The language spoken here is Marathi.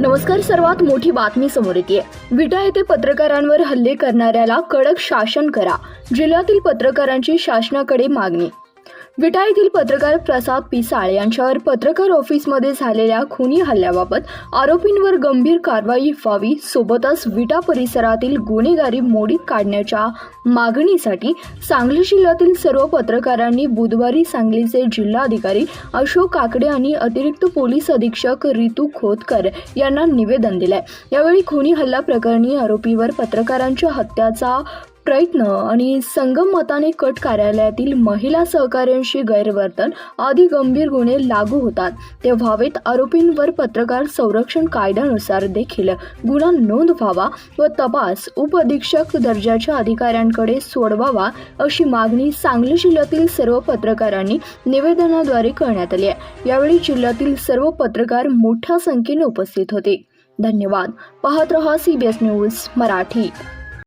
नमस्कार सर्वात मोठी बातमी समोर येते. विटा येथे पत्रकारांवर हल्ले करणाऱ्याला कडक शासन करा. जिल्ह्यातील पत्रकारांची शासनाकडे मागणी विटा येथील पत्रकार प्रसाद पिसाळ यांच्यावर पत्रकार ऑफिसमध्ये झालेल्या खुनी हल्ल्याबाबत आरोपींवर गंभीर कारवाई व्हावी सोबतच विटा परिसरातील गुन्हेगारी मोडीत काढण्याच्या मागणीसाठी सांगली जिल्ह्यातील सर्व पत्रकारांनी बुधवारी सांगलीचे जिल्हाधिकारी अशोक काकडे आणि अतिरिक्त पोलीस अधीक्षक रितू खोतकर यांना निवेदन दिलंय. यावेळी खुनी हल्ला प्रकरणी आरोपीवर पत्रकारांच्या हत्याचा प्रयत्न आणि संगम मताने कट कार्यालयातील महिला सहकाऱ्यांशी गैरवर्तन आदी गंभीर गुन्हे लागू होतात. ते व्हावेत आरोपींवर पत्रकार संरक्षण कायद्यानुसार देखील गुन्हा नोंद व्हावा व तपास उपअधीक्षक दर्जाच्या अधिकाऱ्यांकडे सोडवावा अशी मागणी सांगली जिल्ह्यातील सर्व पत्रकारांनी निवेदनाद्वारे करण्यात आली आहे. यावेळी जिल्ह्यातील सर्व पत्रकार मोठ्या संख्येने उपस्थित होते. धन्यवाद. पाहत रहा सीबीएस न्यूज मराठी.